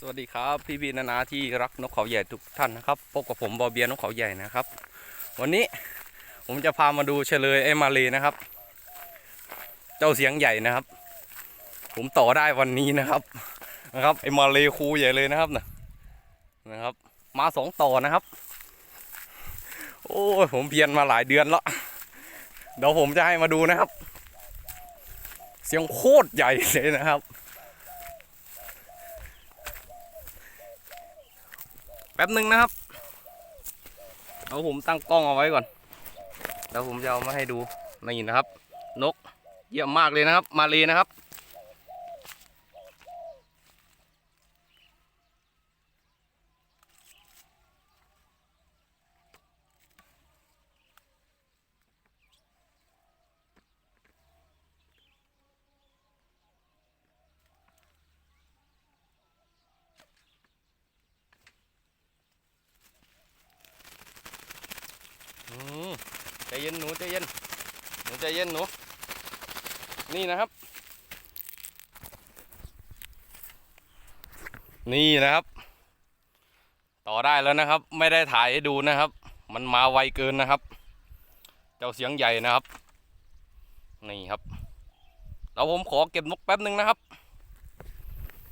สวัสดีครับพี่พี่นานาที่รักนกเขาใหญ่ทุกท่านนะครับพบกับผมบอเบียนกเขาใหญ่นะครับ วันนี้ผมจะพามาดูเฉลยไอ้มาเลนะครับ เจ้าเสียงใหญ่นะครับ ผมต่อได้วันนี้นะครับนะครับไอ้มาเลคูใหญ่เลยนะครับนะนะครับ มาสองต่อนะครับ โอ้ผมเพียนมาหลายเดือนแล้วเดี๋ยวผมจะให้มาดูนะครับ เสียงโคตรใหญ่เลยนะครับ แป๊บหนึ่งนะครับเอาผมตั้งกล้องเอาไว้ก่อน แล้วผมจะเอามาให้ดูนี่นะครับ นกเยี่ยมมากเลยนะครับ มาเลยนะครับ ใจเย็นหนูใจเย็นหนูใจเย็นหนู นี่นะครับ นี่นะครับ ต่อได้แล้วนะครับ ไม่ได้ถ่ายให้ดูนะครับ มันมาไวเกินนะครับ เจ้าเสียงใหญ่นะครับ นี่ครับแล้วผมขอเก็บนกแป๊บหนึ่งนะครับ